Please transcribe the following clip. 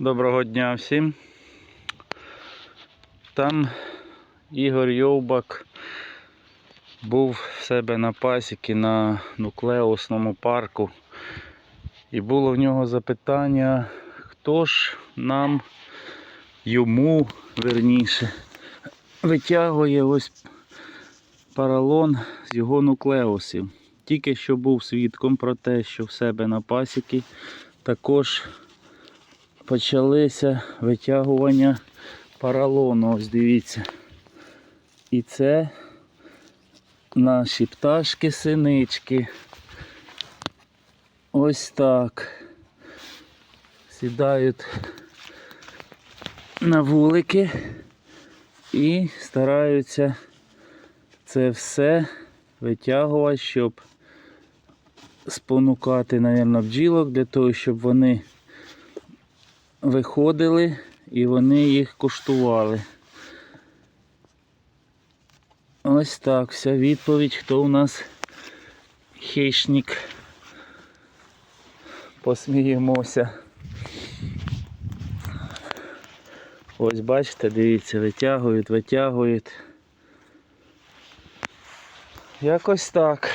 Доброго дня всім. Там Ігор Йовбак був в себе на пасіки на нуклеусному парку. І було в нього запитання, хто ж нам йому верніше витягує ось паралон з його нуклеусів. Тільки що був свідком про те, що в себе на пасіки також почалися витягування паралону. Ось дивіться. І це наші пташки-синички. Ось так. Сідають на вулики і стараються це все витягувати, щоб спонукати, мабуть, бджілок для того, щоб вони виходили і вони їх коштували. Ось так, вся відповідь, хто у нас хищник. Посміємося. Ось бачите, дивіться, витягують, витягують. Якось так.